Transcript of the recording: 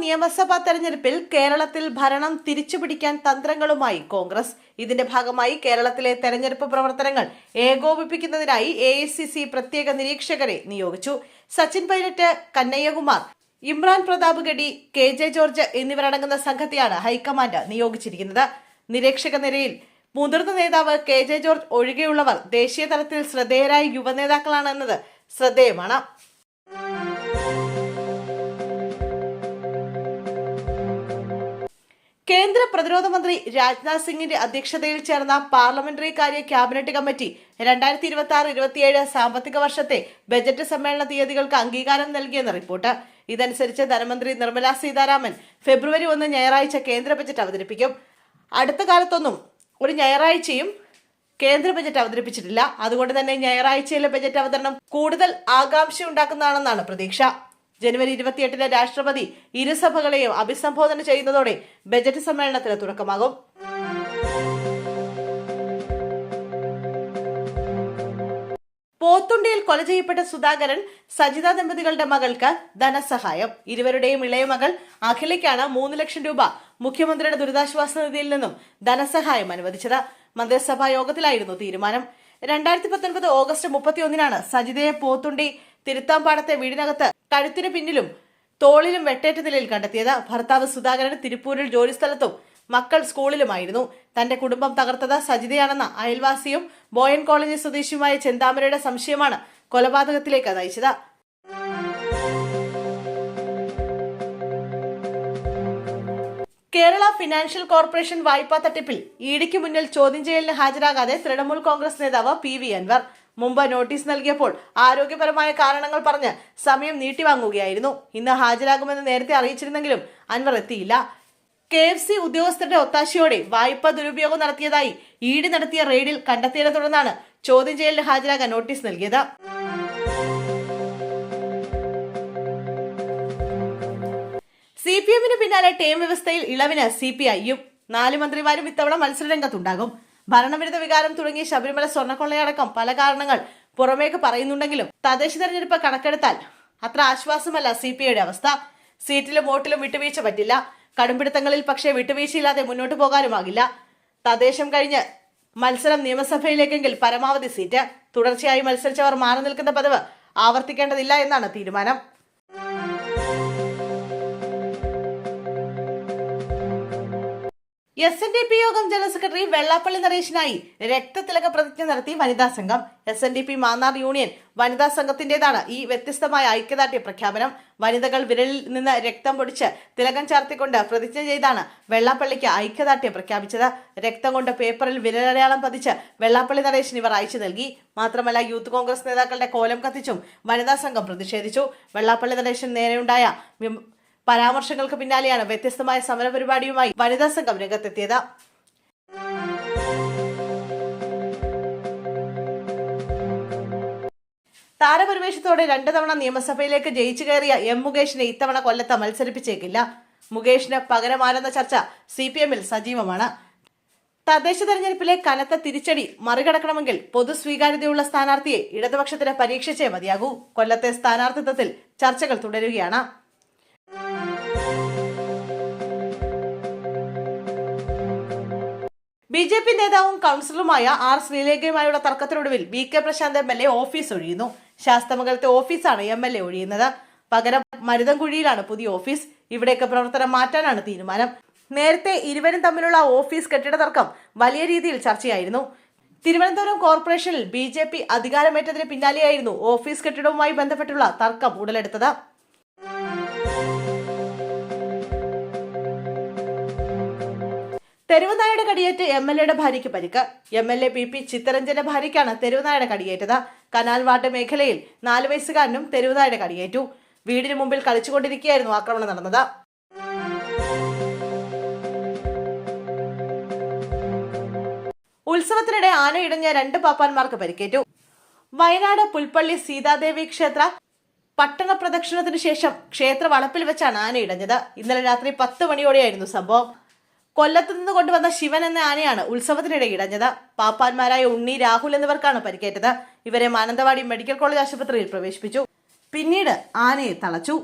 നിയമസഭാ തെരഞ്ഞെടുപ്പിൽ കേരളത്തിൽ ഭരണം തിരിച്ചുപിടിക്കാൻ തന്ത്രങ്ങളുമായി കോൺഗ്രസ്. ഇതിന്റെ ഭാഗമായി കേരളത്തിലെ തെരഞ്ഞെടുപ്പ് പ്രവർത്തനങ്ങൾ ഏകോപിപ്പിക്കുന്നതിനായി എ പ്രത്യേക നിരീക്ഷകരെ നിയോഗിച്ചു. Sachin Pilot Kanhaiya Kumar Imran Pratap ഗഡി K J George എന്നിവരടങ്ങുന്ന സംഘത്തെയാണ് ഹൈക്കമാൻഡ് നിയോഗിച്ചിരിക്കുന്നത്. നിരീക്ഷക നിരയിൽ മുതിർന്ന നേതാവ് കെ ജെ ജോർജ് ഒഴികെയുള്ളവർ ദേശീയ തലത്തിൽ ശ്രദ്ധേയരായ യുവനേതാക്കളാണെന്നത് ശ്രദ്ധേയമാണ്. കേന്ദ്ര പ്രതിരോധ മന്ത്രി രാജ്നാഥ് സിംഗിന്റെ അധ്യക്ഷതയിൽ ചേർന്ന പാർലമെന്ററി കാര്യ ക്യാബിനറ്റ് കമ്മിറ്റി രണ്ടായിരത്തി ഇരുപത്തി ആറ് ഇരുപത്തിയേഴ് സാമ്പത്തിക വർഷത്തെ ബജറ്റ് സമ്മേളന തീയതികൾക്ക് അംഗീകാരം നൽകിയെന്ന് റിപ്പോർട്ട്. ഇതനുസരിച്ച് ധനമന്ത്രി നിർമ്മല സീതാരാമൻ ഫെബ്രുവരി ഒന്ന് ഞായറാഴ്ച കേന്ദ്ര ബജറ്റ് അവതരിപ്പിക്കും. അടുത്ത കാലത്തൊന്നും ഒരു ഞായറാഴ്ചയും കേന്ദ്ര ബജറ്റ് അവതരിപ്പിച്ചിട്ടില്ല. അതുകൊണ്ട് തന്നെ ഞായറാഴ്ചയിലെ ബജറ്റ് അവതരണം കൂടുതൽ ആകാംക്ഷയുണ്ടാക്കുന്നതാണെന്നാണ് പ്രതീക്ഷ. ജനുവരി ഇരുപത്തിയെട്ടിന് രാഷ്ട്രപതി ഇരുസഭകളെയും അഭിസംബോധന ചെയ്യുന്നതോടെ ബജറ്റ് സമ്മേളനത്തിന് തുടക്കമാകും. പോത്തുണ്ടിയിൽ കൊല ചെയ്യപ്പെട്ട സുധാകരൻ സജിത ദമ്പതികളുടെ മകൾക്ക് ധനസഹായം. ഇരുവരുടെയും ഇളയ മകൾ അഖിലയ്ക്കാണ് മൂന്ന് ലക്ഷം രൂപ മുഖ്യമന്ത്രിയുടെ ദുരിതാശ്വാസ നിധിയിൽ നിന്നും ധനസഹായം അനുവദിച്ചത്. മന്ത്രിസഭാ യോഗത്തിലായിരുന്നു തീരുമാനം. രണ്ടായിരത്തി പത്തൊൻപത് ഓഗസ്റ്റ് മുപ്പത്തിയൊന്നിനാണ് സജിതയെ പോത്തുണ്ടി തിരുത്താമ്പാടത്തെ വീടിനകത്ത് കഴുത്തിന് പിന്നിലും തോളിലും വെട്ടേറ്റ നിലയിൽ കണ്ടെത്തിയത് ഭർത്താവ് സുധാകരൻ തിരുപ്പൂരിൽ ജോലിസ്ഥലത്തും മക്കൾ സ്കൂളിലുമായിരുന്നു. തന്റെ കുടുംബം തകർത്തത് സജിതയാണെന്ന അയൽവാസിയും ബോയൻ കോളേജ് സ്വദേശിയുമായ ചെന്താമരയുടെ സംശയമാണ് കൊലപാതകത്തിലേക്ക് നയിച്ചത്. കേരള ഫിനാൻഷ്യൽ കോർപ്പറേഷൻ വായ്പാ തട്ടിപ്പിൽ ഇഡിക്ക് മുന്നിൽ ചോദ്യം ചെയ്യലിന് ഹാജരാകാതെ തൃണമൂൽ കോൺഗ്രസ് നേതാവ് പി വി അൻവർ. മുമ്പ് നോട്ടീസ് നൽകിയപ്പോൾ ആരോഗ്യപരമായ കാരണങ്ങൾ പറഞ്ഞ് സമയം നീട്ടിവാങ്ങുകയായിരുന്നു ഇന്ന് ഹാജരാകുമെന്ന് നേരത്തെ അറിയിച്ചിരുന്നെങ്കിലും അൻവർ എത്തിയില്ല. കെ എഫ് സി ഉദ്യോഗസ്ഥരുടെ ഒത്താശയോടെ വായ്പ ദുരുപയോഗം നടത്തിയതായി ഈഡി നടത്തിയ റെയ്ഡിൽ കണ്ടെത്തിയതിനെ തുടർന്നാണ് ചോദ്യം ചെയ്യലിൽ ഹാജരാകാൻ നോട്ടീസ് നൽകിയത്. സി പി എമ്മിന് പിന്നാലെ ടേം വ്യവസ്ഥയിൽ ഇളവിന് സി പി ഐയും നാല് മന്ത്രിമാരും ഇത്തവണ മത്സരരംഗത്തുണ്ടാകും. ഭരണവിരുദ്ധ വികാരം തുടങ്ങി ശബരിമല സ്വർണക്കൊള്ളയടക്കം പല കാരണങ്ങൾ പുറമേക്ക് പറയുന്നുണ്ടെങ്കിലും തദ്ദേശ തെരഞ്ഞെടുപ്പ് കണക്കെടുത്താൽ അത്ര ആശ്വാസമല്ല സി പി ഐയുടെ അവസ്ഥ. സീറ്റിലും വോട്ടിലും വിട്ടുവീഴ്ച പറ്റില്ല. കടുംപിടുത്തങ്ങളിൽ പക്ഷേ വിട്ടുവീഴ്ചയില്ലാതെ മുന്നോട്ട് പോകാനുമാകില്ല. തദ്ദേശം കഴിഞ്ഞ് മത്സരം നിയമസഭയിലേക്കെങ്കിൽ പരമാവധി സീറ്റ്. തുടർച്ചയായി മത്സരിച്ചവർ മാറി നിൽക്കുന്ന പതിവ് ആവർത്തിക്കേണ്ടതില്ല എന്നാണ് തീരുമാനം. എസ് എൻ ഡി പി യോഗം ജനറൽ സെക്രട്ടറി വെള്ളാപ്പള്ളി നരേഷനായി രക്തത്തിലക പ്രതിജ്ഞ നടത്തി വനിതാ സംഘം. S N D P Mannar union വനിതാ സംഘത്തിന്റേതാണ് ഈ വ്യത്യസ്തമായ ഐക്യദാർഢ്യ പ്രഖ്യാപനം. വനിതകൾ വിരലിൽ നിന്ന് രക്തം പൊടിച്ച് തിലകം ചാർത്തിക്കൊണ്ട് പ്രതിജ്ഞ ചെയ്താണ് വെള്ളാപ്പള്ളിക്ക് ഐക്യദാർഢ്യം പ്രഖ്യാപിച്ചത്. രക്തം കൊണ്ട് പേപ്പറിൽ വിരലടയാളം പതിച്ച് വെള്ളാപ്പള്ളി നരേഷൻ ഇവർ അയച്ചു നൽകി. മാത്രമല്ല യൂത്ത് കോൺഗ്രസ് നേതാക്കളുടെ കോലം കത്തിച്ചും വനിതാ സംഘം പ്രതിഷേധിച്ചു. വെള്ളാപ്പള്ളി നരേഷൻ നേരെയുണ്ടായ പരാമർശങ്ങൾക്ക് പിന്നാലെയാണ് വ്യത്യസ്തമായ സമരപരിപാടിയുമായി വനിതാ സംഘം രംഗത്തെത്തിയത്. താരപരിവേഷത്തോടെ രണ്ടു തവണ നിയമസഭയിലേക്ക് ജയിച്ചു കയറിയ എം മുകേഷിനെ ഇത്തവണ കൊല്ലത്ത് മത്സരിപ്പിച്ചേക്കില്ല. മുകേഷിന് പകരമാരെന്ന ചർച്ച സി പി എമ്മിൽ സജീവമാണ്. തദ്ദേശ തെരഞ്ഞെടുപ്പിലെ കനത്ത തിരിച്ചടി മറികടക്കണമെങ്കിൽ പൊതു സ്വീകാര്യതയുള്ള സ്ഥാനാർത്ഥിയെ ഇടതുപക്ഷത്തിന് പരീക്ഷിച്ചേ മതിയാകൂ. കൊല്ലത്തെ സ്ഥാനാർത്ഥിത്വത്തിൽ ചർച്ചകൾ തുടരുകയാണ്. ബി ജെ പി നേതാവും കൗൺസിലറുമായ ആർ ശ്രീലേഖയുമായുള്ള തർക്കത്തിനൊടുവിൽ B K Prasanth M L A office ഒഴിയുന്നു. ശാസ്തമംഗലത്തെ ഓഫീസാണ് എം എൽ എ ഒഴിയുന്നത്. പകരം മരുതൻകുഴിയിലാണ് പുതിയ ഓഫീസ്. ഇവിടേക്ക് പ്രവർത്തനം മാറ്റാനാണ് തീരുമാനം. നേരത്തെ ഇരുവരും തമ്മിലുള്ള ഓഫീസ് കെട്ടിട തർക്കം വലിയ രീതിയിൽ ചർച്ചയായിരുന്നു. തിരുവനന്തപുരം കോർപ്പറേഷനിൽ ബി ജെ പി അധികാരമേറ്റതിന് പിന്നാലെയായിരുന്നു ഓഫീസ് കെട്ടിടവുമായി ബന്ധപ്പെട്ടുള്ള തർക്കം ഉടലെടുത്തത്. തെരുവുനായയുടെ കടിയേറ്റ് എം എൽ എയുടെ ഭാര്യയ്ക്ക് പരിക്ക്. M L A P P ചിത്തരഞ്ജന്റെ ഭാര്യയ്ക്കാണ് തെരുവുനായയുടെ കടിയേറ്റത്. കനാൽ വാർഡ് മേഖലയിൽ നാലു വയസ്സുകാരനും തെരുവുനായയുടെ കടിയേറ്റു. വീടിന് മുമ്പിൽ കളിച്ചുകൊണ്ടിരിക്കുകയായിരുന്നു ആക്രമണം നടന്നത്. ഉത്സവത്തിനിടെ ആന ഇടഞ്ഞ രണ്ട് പാപ്പാന്മാർക്ക് പരിക്കേറ്റു. വയനാട് പുൽപ്പള്ളി സീതാദേവി ക്ഷേത്ര പട്ടണ പ്രദക്ഷിണത്തിന് ശേഷം ക്ഷേത്ര വളപ്പിൽ വെച്ചാണ് ആന ഇടഞ്ഞത്. ഇന്നലെ രാത്രി പത്ത് മണിയോടെയായിരുന്നു സംഭവം. കൊല്ലത്ത് നിന്ന് കൊണ്ടുവന്ന ശിവൻ എന്ന ആനയാണ് ഉത്സവത്തിനിടെ ഇടഞ്ഞത്. പാപ്പാന്മാരായ ഉണ്ണി രാഹുൽ എന്നിവർക്കാണ് പരിക്കേറ്റത്. ഇവരെ മാനന്തവാടി മെഡിക്കൽ കോളേജ് ആശുപത്രിയിൽ പ്രവേശിപ്പിച്ചു. പിന്നീട് ആനയെ തളച്ചു.